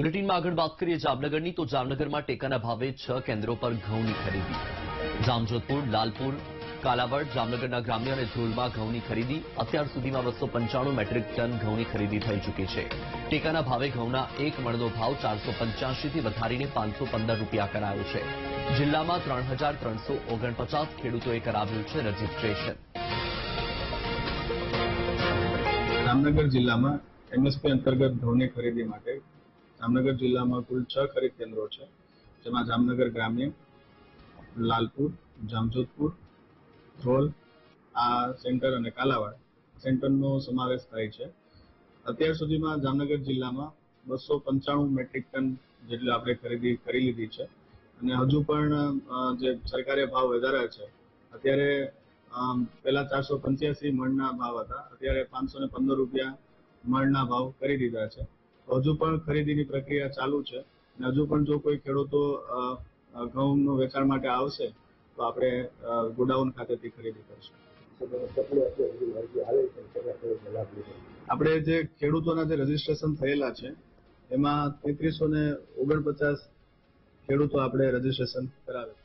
બુલેટિનમાં આગળ વાત કરીએ જામનગરની, તો જામનગરમાં ટેકાના ભાવે છ કેન્દ્રો પર ઘઉંની ખરીદી. જામજોધપુર, લાલપુર, કાલાવડ, જામનગરના ગ્રામ્ય અને ધ્રોલમાં ઘઉંની ખરીદી. અત્યાર સુધીમાં બસો મેટ્રિક ટન ઘઉંની ખરીદી થઈ ચૂકી છે. ટેકાના ભાવે ઘઉંના એક મણનો ભાવ ચારસો પંચ્યાસીથી વધારીને પાંચસો પંદર રૂપિયા કરાયો છે. જિલ્લામાં ત્રણ ખેડૂતોએ કરાવ્યું છે રજીસ્ટ્રેશન. જામનગર જિલ્લામાં એમએસપી અંતર્ગત ઘઉંની ખરીદી માટે જામનગર જિલ્લામાં કુલ છ ખરીદ કેન્દ્રો છે, જેમાં જામનગર ગ્રામ્ય, લાલપુર, જામજોધપુર ધ્રોલ આ સેન્ટર અને કાલાવાડ સેન્ટરનો સમાવેશ થાય છે. અત્યાર સુધીમાં જામનગર જિલ્લામાં બસો પંચાણું મેટ્રિક ટન જેટલી આપણે ખરીદી કરી લીધી છે અને હજુ પણ જે સરકારે ભાવ વધાર્યા છે, અત્યારે પહેલા ચારસો પંચ્યાસી મણના ભાવ હતા, અત્યારે પાંચસો ને પંદર રૂપિયા મણના ભાવ કરી દીધા છે. હજુ પણ ખરીદીની પ્રક્રિયા ચાલુ છે. અને હજુ પણ જો કોઈ ખેડૂતો ઘઉંનું વેચાણ માટે આવશે, તો આપણે ગોડાઉન ખાતેથી ખરીદી કરશું. આપણે જે ખેડૂતોના જે રજીસ્ટ્રેશન થયેલા છે, એમાં તેત્રીસો ને ઓગણપચાસ ખેડૂતો આપણે રજીસ્ટ્રેશન કરાવે છે.